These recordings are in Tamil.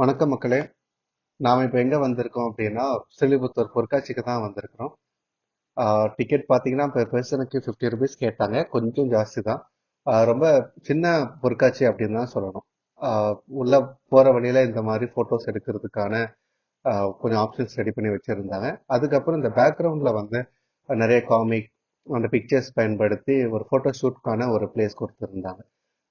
வணக்கம் மக்களே. நாம் இப்போ எங்கே வந்திருக்கோம் அப்படின்னா ஸ்ரீலிபுத்தூர் பொற்காட்சிக்கு தான் வந்திருக்கிறோம். டிக்கெட் பார்த்தீங்கன்னா இப்போ பர்சனுக்கு ஃபிஃப்டி ருபீஸ் கேட்டாங்க. கொஞ்சம் ஜாஸ்தி தான். ரொம்ப சின்ன பொற்காட்சி அப்படின்னு தான் சொல்லணும். உள்ளே போகிற வழியில் இந்த மாதிரி ஃபோட்டோஸ் எடுக்கிறதுக்கான கொஞ்சம் ஆப்ஷன்ஸ் ரெடி பண்ணி வச்சுருந்தாங்க. அதுக்கப்புறம் இந்த பேக்ரவுண்டில் வந்து நிறைய காமிக் அந்த பிக்சர்ஸ் பயன்படுத்தி ஒரு ஃபோட்டோ ஷூட்க்கான ஒரு பிளேஸ் கொடுத்துருந்தாங்க.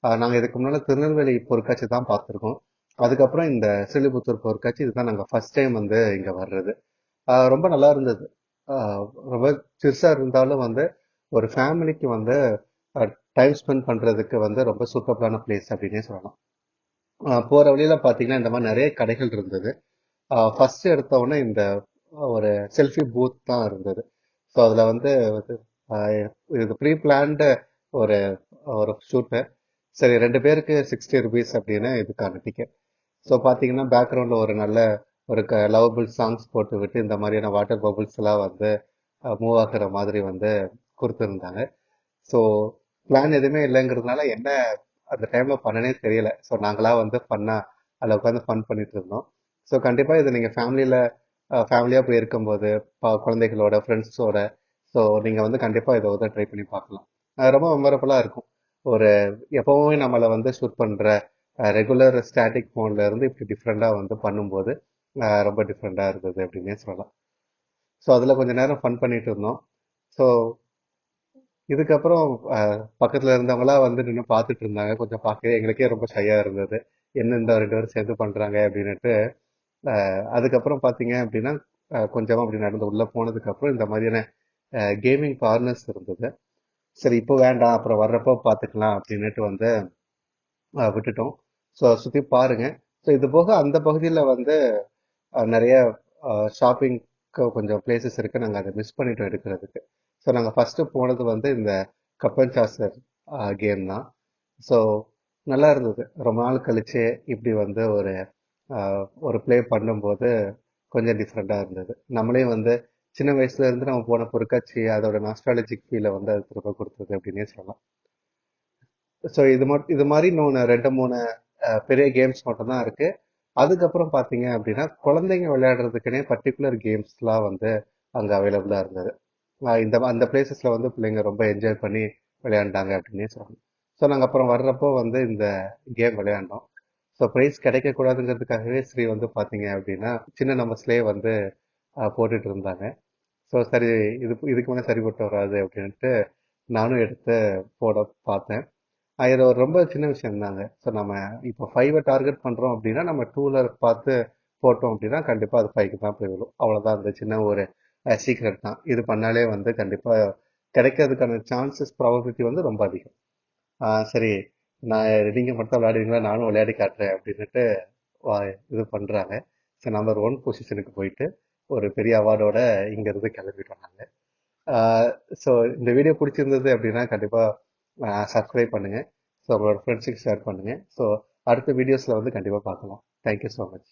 நாங்கள் இதுக்கு முன்னால் திருநெல்வேலி பொற்காட்சி தான் பார்த்துருக்கோம் அதுக்கப்புறம் இந்த ஸ்ரீலிபுத்தூர் போர்க்காட்சி இதுதான் நாங்கள் ஃபர்ஸ்ட் டைம் வந்து இங்கே வர்றது. ரொம்ப நல்லா இருந்தது. ரொம்ப சிறுசாக இருந்தாலும் வந்து ஒரு ஃபேமிலிக்கு வந்து டைம் ஸ்பெண்ட் பண்ணுறதுக்கு வந்து ரொம்ப சூப்பரான பிளேஸ் அப்படின்னே சொல்லலாம். போகிற வழியில் பார்த்தீங்கன்னா இந்த மாதிரி நிறைய கடைகள் இருந்தது. ஃபர்ஸ்ட் எடுத்தோடனே இந்த ஒரு செல்ஃபி பூத் தான் இருந்தது. ஸோ அதில் வந்து இது, இது ப்ரீ பிளான்டு ஒரு ஒரு ஷூட்டு சரி ரெண்டு பேருக்கு சிக்ஸ்டி ருபீஸ் அப்படின்னு இதுக்கான டிக்கெட் ஸோ பார்த்தீங்கன்னா பேக்ரவுண்டில் ஒரு நல்ல ஒரு க லவபிள் சாங்ஸ் போட்டு விட்டு இந்த மாதிரியான வாட்டர் பபுள்ஸ்லாம் வந்து மூவ் ஆகிற மாதிரி வந்து கொடுத்துருந்தாங்க. ஸோ பிளான் எதுவுமே இல்லைங்கிறதுனால என்ன அந்த டைமில் பண்ணனே தெரியல. ஸோ நாங்களாம் வந்து ஃபன்னாக அதில் உட்காந்து ஃபன் பண்ணிட்டு இருந்தோம். ஸோ கண்டிப்பாக இது நீங்கள் ஃபேமிலியில் ஃபேமிலியாக போய் இருக்கும்போது குழந்தைகளோட ஃப்ரெண்ட்ஸோட ஸோ நீங்கள் வந்து கண்டிப்பாக இதை வந்து ட்ரை பண்ணி பார்க்கலாம். அது ரொம்ப மெமரபுளாக இருக்கும். ஒரு எப்பவுமே நம்மளை வந்து ஷூட் பண்ணுற ரெகுலர் ஸ்டாட்டிக் மோட்ல இருந்து இப்படி டிஃப்ரெண்ட்டாக வந்து பண்ணும்போது ரொம்ப டிஃப்ரெண்ட்டாக இருந்தது அப்படின்னே சொல்லலாம். ஸோ அதில் கொஞ்ச நேரம் ஃபன் பண்ணிட்டு இருந்தோம். ஸோ இதுக்கப்புறம் பக்கத்தில் இருந்தவங்களாம் வந்து நின்று பார்த்துட்டு இருந்தாங்க. கொஞ்சம் பார்க்க எங்களுக்கே ரொம்ப ஷையாக இருந்தது. என்ன இந்த ரெண்டு பேரும் சேர்ந்து பண்ணுறாங்க அப்படின்னுட்டு அதுக்கப்புறம் பார்த்தீங்க அப்படின்னா கொஞ்சமாக அப்படி நடந்து உள்ளே போனதுக்கப்புறம் இந்த மாதிரியான கேமிங் கார்னர்ஸ் இருந்தது. சரி இப்போ வேண்டாம் அப்புறம் வர்றப்போ பார்த்துக்கலாம் அப்படின்னுட்டு வந்து விட்டுட்டோம். ஸோ சுற்றி பாருங்க. ஸோ இது போக அந்த பகுதியில் வந்து நிறைய ஷாப்பிங்க்கு கொஞ்சம் பிளேசஸ் இருக்குது நாங்கள் அதை மிஸ் பண்ணிட்டோம் எடுக்கிறதுக்கு. ஸோ நாங்கள் ஃபஸ்ட்டு போனது வந்து இந்த கப்பன் சாசர் கேம் தான். ஸோ நல்லா இருந்தது. ரொம்ப நாள் கழிச்சு இப்படி வந்து ஒரு ஒரு ப்ளே பண்ணும்போது கொஞ்சம் டிஃப்ரெண்ட்டாக இருந்தது. நம்மளே வந்து சின்ன வயசுல இருந்து நம்ம போன பொருட்காட்சி அதோட நாஸ்ட்ராலஜிக் ஃபீலை வந்து அது திரும்ப கொடுத்தது அப்படின்னே சொல்லலாம். ஸோ இது மட்டும் இது மாதிரி இன்னொன்று ரெண்டு மூணு பெரிய கேம்ஸ் மட்டும்தான் இருக்குது இருக்கு. அதுக்கப்புறம் பார்த்தீங்க அப்படின்னா குழந்தைங்க விளையாடுறதுக்குனே பர்டிகுலர் கேம்ஸ்லாம் வந்து அங்கே அவைலபிளாக இருந்தது. இந்த அந்த பிளேசஸில் வந்து பிள்ளைங்க ரொம்ப என்ஜாய் பண்ணி விளையாண்டாங்க அப்படின்னே சொல்கிறாங்க ஸோ நாங்கள் அப்புறம் வர்றப்போ வந்து இந்த கேம் விளையாண்டோம். ஸோ ப்ரைஸ் கிடைக்கக்கூடாதுங்கிறதுக்காகவே ஸ்ரீ வந்து பார்த்தீங்க அப்படின்னா சின்ன நம்பர்ஸ்லேயே வந்து போட்டுட்டு இருந்தாங்க. ஸோ சரி இது இதுக்கு மேலே சரிப்பட்டு வராது அப்படின்ட்டு நானும் எடுத்து போட பார்த்தேன். இது ஒரு ரொம்ப சின்ன விஷயம் தாங்க. ஸோ நம்ம இப்போ ஃபைவை டார்கெட் பண்ணுறோம் அப்படின்னா நம்ம டூவில் பார்த்து போட்டோம் அப்படின்னா கண்டிப்பாக அது ஃபைவ்க்கு தான் போய் விடும் அவ்வளோதான் அந்த சின்ன ஒரு சீக்ரெட் தான். இது பண்ணாலே வந்து கண்டிப்பாக கிடைக்கிறதுக்கான சான்சஸ் ப்ராபபிலிட்டி வந்து ரொம்ப அதிகம். சரி. நான் நீங்கள் மட்டும் விளையாடுவீங்களா? நானும் விளையாடி காட்டுறேன் அப்படின்னுட்டு வா- இது பண்ணுறாங்க சரி நம்பர் ஒன் பொசிஷனுக்கு போயிட்டு ஒரு பெரிய அவார்டோட இங்கேருந்து கிளம்பிட்டோம் நாங்கள் ஸோ இந்த வீடியோ பிடிச்சிருந்தது அப்படின்னா கண்டிப்பாக சப்ஸ்கிரைப் பண்ணுங்கள் ஸோ உங்களோட ஃப்ரெண்ட்ஸுக்கு ஷேர் பண்ணுங்கள் ஸோ அடுத்த வீடியோஸில் வந்து கண்டிப்பாக பார்க்கலாம். Thank you so much